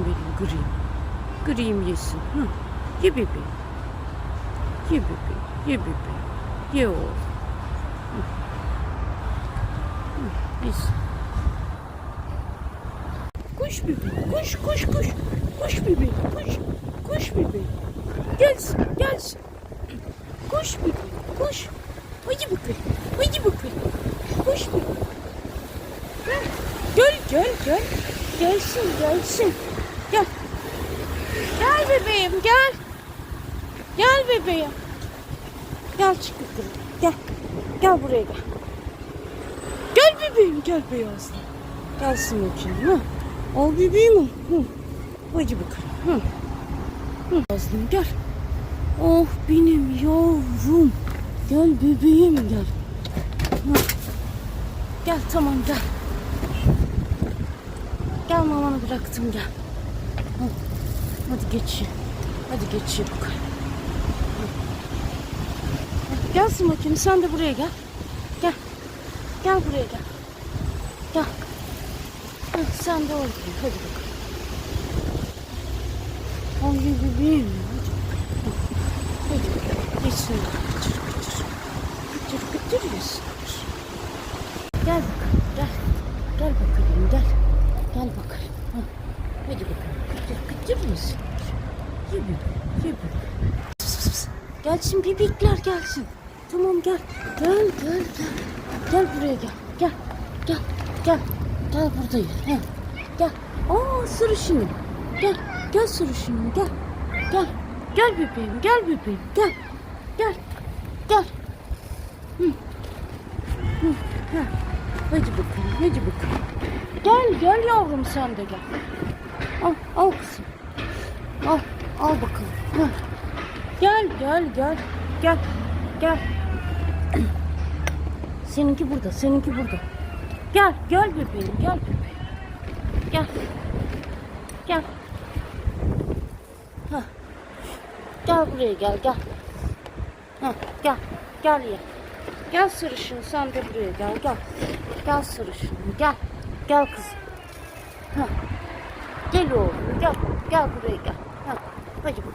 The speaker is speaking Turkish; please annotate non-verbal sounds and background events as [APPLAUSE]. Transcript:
Benim griyim. Griyim yesin. Hı. Ye bebeğim. Ye bebeğim. Ye bebeğim. Ye oğlum. Hı. Kuş bebeğim. Kuş kuş kuş. Kuş bebeğim. Kuş. Kuş bebeğim. Gelsin. Gelsin. Kuş bebeğim. Kuş. Hadi bakalım. Hadi bakalım. Kuş bebeğim. Gel gel gel. Gelsin gelsin. Gel. Gel bebeğim gel. Gel bebeğim. Gel çık yukarı. Gel. Gel buraya gel. Gel bebeğim gel beyazlı. Gelsin bakayım. Ha. Al bebeğim. Hı. Hadi bakalım. Hı. Hı. Beyazlım gel. Oh benim yavrum. Gel bebeğim gel. Hı. Gel tamam gel. Gel mamanı bıraktım gel. Hadi geç. Hadi geç. Hı. Gelsin bakayım sen de buraya gel. Gel. Gel buraya gel. Gel. Sen de oraya gel. Hadi bakalım. Ay bebeğim. Hadi bakalım. Hadi bakalım. Geçsin. Kıtır kıtır. Kıtır kıtır yesinler. Gel bakalım gel. Gel bakalım. Hı. Hadi bakalım. Kıtır Pıs, pıs, pıs. Gelsin bebekler gelsin. Tamam gel. Gel gel gel. Gel buraya gel. Gel. Gel. Gel. Gel buradayım. He. Gel. Aa sırışınım. Gel. Gel sırışınım. Gel. Gel. Gel bebeğim. Gel bebeğim. Gel. Gel. Gel. Hı. Hı. Hı. Hadi bakalım. Hadi bakalım. Gel gel yavrum sen de gel. Al al kızım. Al al bakalım. Hı. Gel gel gel. Gel. Gel. [CLEARS THROAT] Seninki burada. Seninki burada. Gel gel bebeğim. Gel bebeğim. Gel. Gel. Hah. Gel buraya gel gel. Hah, gel. Gel ya. Gel sarışın sen de buraya gel gel. Gel sarışın gel. Gel kızım. Hah. Gel oğlum gel. Gel buraya gel. Hah.